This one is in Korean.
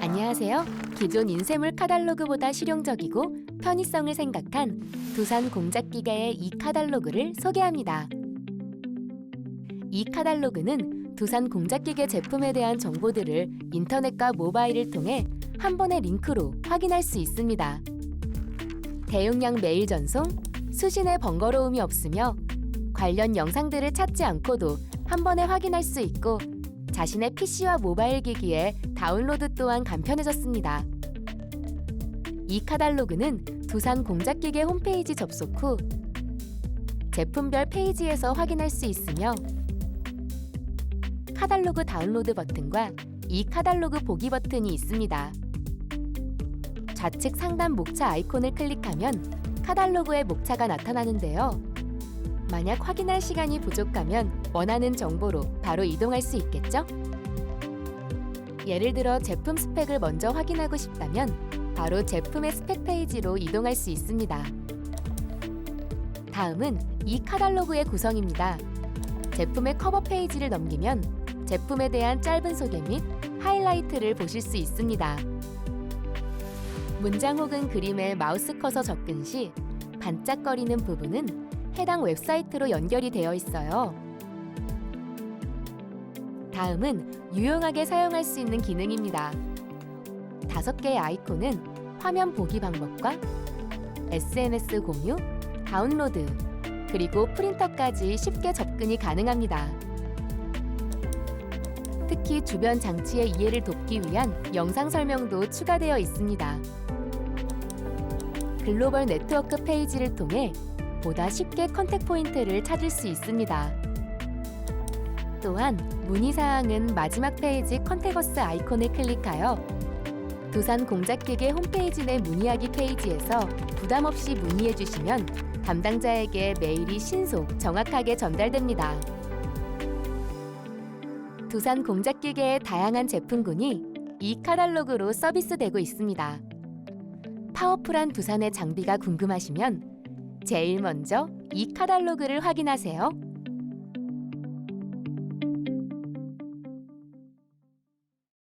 안녕하세요. 기존 인쇄물 카달로그보다 실용적이고 편의성을 생각한 두산 공작기계의 이 카달로그를 소개합니다. 이 카달로그는 두산 공작기계 제품에 대한 정보들을 인터넷과 모바일을 통해 한 번의 링크로 확인할 수 있습니다. 대용량 메일 전송, 수신의 번거로움이 없으며 관련 영상들을 찾지 않고도 한 번에 확인할 수 있고 자신의 PC와 모바일 기기에 다운로드 또한 간편해졌습니다. 이 카달로그는 두산 공작기계 홈페이지 접속 후 제품별 페이지에서 확인할 수 있으며 카달로그 다운로드 버튼과 이 카달로그 보기 버튼이 있습니다. 좌측 상단 목차 아이콘을 클릭하면 카달로그의 목차가 나타나는데요. 만약 확인할 시간이 부족하면 원하는 정보로 바로 이동할 수 있겠죠? 예를 들어 제품 스펙을 먼저 확인하고 싶다면 바로 제품의 스펙 페이지로 이동할 수 있습니다. 다음은 이 카달로그의 구성입니다. 제품의 커버 페이지를 넘기면 제품에 대한 짧은 소개 및 하이라이트를 보실 수 있습니다. 문장 혹은 그림에 마우스 커서 접근 시 반짝거리는 부분은 해당 웹사이트로 연결이 되어 있어요. 다음은 유용하게 사용할 수 있는 기능입니다. 다섯 개의 아이콘은 화면 보기 방법과 SNS 공유, 다운로드, 그리고 프린터까지 쉽게 접근이 가능합니다. 특히 주변 장치의 이해를 돕기 위한 영상 설명도 추가되어 있습니다. 글로벌 네트워크 페이지를 통해 보다 쉽게 컨택 포인트를 찾을 수 있습니다. 또한 문의사항은 마지막 페이지 컨테거스 아이콘을 클릭하여 두산 공작기계 홈페이지 내 문의하기 페이지에서 부담 없이 문의해 주시면 담당자에게 메일이 신속, 정확하게 전달됩니다. 두산 공작기계의 다양한 제품군이 이 카달로그로 서비스되고 있습니다. 파워풀한 두산의 장비가 궁금하시면 제일 먼저 이 카달로그를 확인하세요.